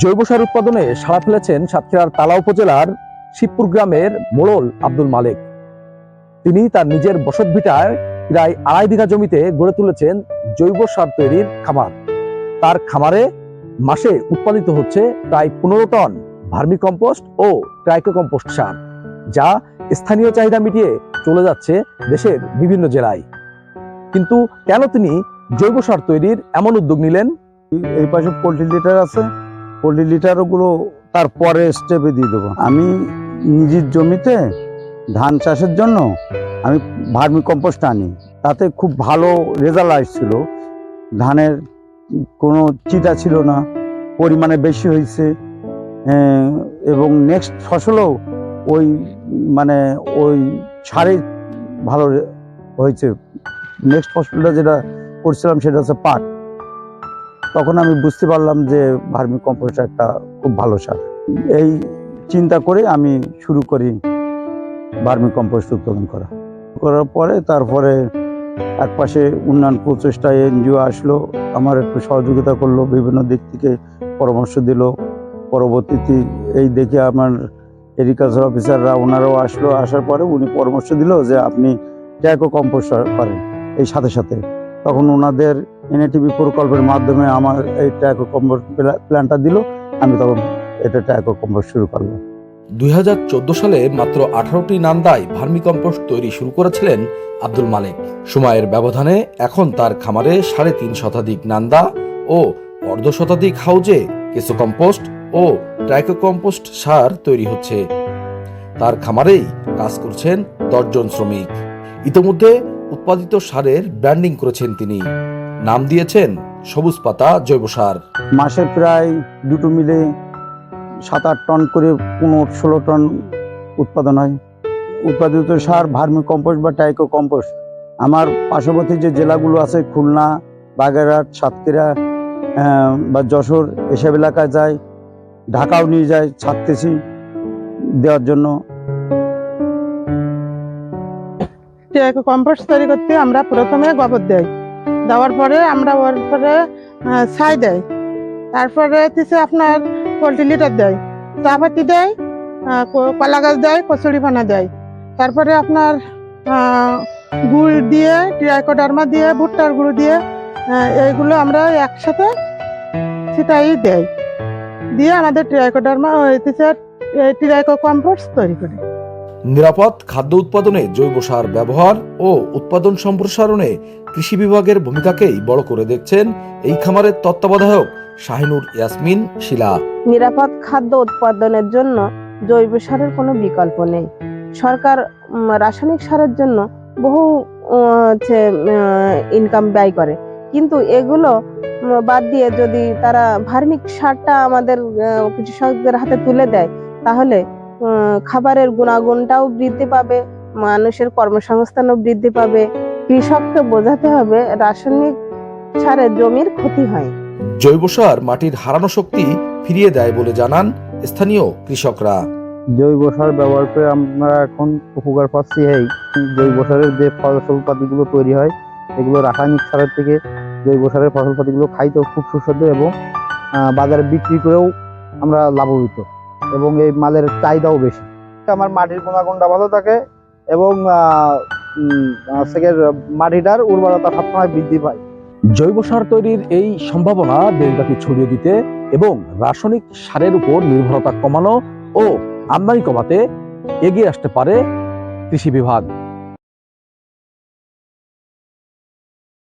জৈব সার উৎপাদনে সাড়া ফেলেছেন সাতক্ষীরার তালা উপজেলার শিবপুর গ্রামের মোড়ল আব্দুল মালেক। তিনি তার নিজের বসতভিটায় প্রায় আড়াই বিঘা জমিতে গড়ে তুলেছেন জৈব সার তৈরির খামার। তার খামারে মাসে উৎপাদিত হচ্ছে প্রায় পনেরো টন ভার্মি কম্পোস্ট ও ট্রাইকো কম্পোস্ট সার, যা স্থানীয় চাহিদা মিটিয়ে চলে যাচ্ছে দেশের বিভিন্ন জেলায়। কিন্তু কেন তিনি জৈব সার তৈরির এমন উদ্যোগ নিলেন? এই পাশে পোলট্রি লিটার আছে। পোলট্রি লিটারগুলো তারপরে স্টেপে দিয়ে দেবো। আমি নিজের জমিতে ধান চাষের জন্য আমি ভার্মি কম্পোস্ট আনি। তাতে খুব ভালো রেজাল্ট আসছিল। ধানের কোনো চিটা ছিল না, পরিমাণে বেশি হয়েছে এবং নেক্সট ফসলও ওই মানে ওই সারে ভালো হয়েছে। নেক্সট ফসলটা যেটা করছিলাম সেটা হচ্ছে পাট। তখন আমি বুঝতে পারলাম যে ভার্মি কম্পোস্ট একটা খুব ভালো সার। এই চিন্তা করে আমি শুরু করি ভার্মি কম্পোস্ট উৎপাদন করা। করার পরে তারপরে এক পাশে উন্নয়ন প্রচেষ্টা এনজিও আসলো, আমার একটু সহযোগিতা করল, বিভিন্ন দিক থেকে পরামর্শ দিল। পরবর্তীতে এই দেখে আমার এগ্রিকালচার অফিসাররা ওনারাও আসলো, আসার পরে উনি পরামর্শ দিল যে আপনি ট্যাকো কম্পোস্ট করেন। এই সাথে সাথে তখন ওনাদের এনএটিভি প্রকল্পের মাধ্যমে আমার এই ট্যাকো কম্পোস্ট প্ল্যানটা দিল। আমি তখন এটা ট্যাকো কম্পোস্ট শুরু করলাম। দুই হাজার চোদ্দ সালে মাত্র আঠারোটি নান্দায় ভার্মি কম্পোস্ট তৈরি শুরু করেছিলেন আব্দুল মালেক। সময়ের ব্যবধানে এখন তার খামারে সাড়ে তিন শতাধিক নান্দা ও অর্ধ শতাধিক হাউজে কেঁচো কম্পোস্ট ও ট্রাইকো কম্পোস্ট সার তৈরি হচ্ছে। তার খামারেই কাজ করছেন দশজন শ্রমিক। ইতোমধ্যে উৎপাদিত সারের ব্র্যান্ডিং করেছেন তিনি। নাম দিয়েছেন সবুজ পাতা জৈব সার। মাসে প্রায় দুটো মিলে সাত আট টন করে পনেরো ষোলো টন উৎপাদন হয়। উৎপাদিত সার ভার্মি কম্পোস্ট বা টাইকো কম্পোস্ট। আমার পার্শ্ববর্তী যে জেলাগুলো আছে খুলনা বাগেরহাট সাতক্ষীরা বা যশোর এসব এলাকায় যায় ঢাকাও নিয়ে যায় ছাড়তেছি দেওয়ার জন্য। টিআইকো কম্পোস্ট তৈরি করতে আমরা প্রথমে গোবর দেই। দেওয়ার পরে আমরা ওর পরে ছাই দেয় তারপরে হচ্ছে আপনার পোলট্রি লিটার দেয় চাপাতি দেয় কলা গাছ দেয় কচুরি পানা দেয় তারপরে আপনার গুড় দিয়ে, টিরাইকোডার্মা দিয়ে, ভুট্টার গুঁড়ো দিয়ে এইগুলো আমরা একসাথে সেটাই দেয় দিয়ে আমাদের টিরাইকোডার্মা হচ্ছে টিরাইকো কম্পোস্ট তৈরি করি। নিরাপদ খাদ্য উৎপাদনে জৈব সার ব্যবহার ও উৎপাদন সম্প্রসারণে কৃষি বিভাগের ভূমিকাকেই বড় করে দেখছেন এই খামারের তত্ত্বাবধায়ক শাহিনুর ইয়াসমিন শিলা। নিরাপদ খাদ্য উৎপাদনের জন্য জৈব সারের কোনো বিকল্প নেই। সরকার রাসায়নিক সারের জন্য বহু ইনকাম ব্যয় করে। কিন্তু এগুলো বাদ দিয়ে যদি তারা ভার্মিক সারটা আমাদের কৃষকদের হাতে তুলে দেয়, তাহলে খাবারের গুণাগুণটাও বৃদ্ধি পাবে মানুষের কর্মসংস্থানও বৃদ্ধি পাবে। কৃষককে বোঝাতে হবে রাসায়নিক সারে জমির ক্ষতি হয়। জৈব সার মাটির হারানো শক্তি ফিরিয়ে দেয় বলে জানান স্থানীয় কৃষকরা। জৈব সার ব্যবহার করে আমরা এখন উপকার পাচ্ছি এই জৈব সারের যে ফসলপাতিগুলো তৈরি হয় এগুলো রাসায়নিক সারের থেকে জৈব সারের ফসলপাতিগুলো খাইতেও খুব সুস্বাদু এবং আহ, বাজারে বিক্রি করেও আমরা লাভবিত এবং এই মালের চাহিদাও বেশি। আমার মাটির গুণাগুণটা ভালো থাকে এবং মাটিটার উর্বরতা সবসময় বৃদ্ধি পায়। জৈব সার তৈরির এই সম্ভাবনা দেশব্যাপী ছড়িয়ে দিতে এবং রাসায়নিক সারের উপর নির্ভরতা কমানো ও আমদানি কমাতে এগিয়ে আসতে পারে কৃষি বিভাগ।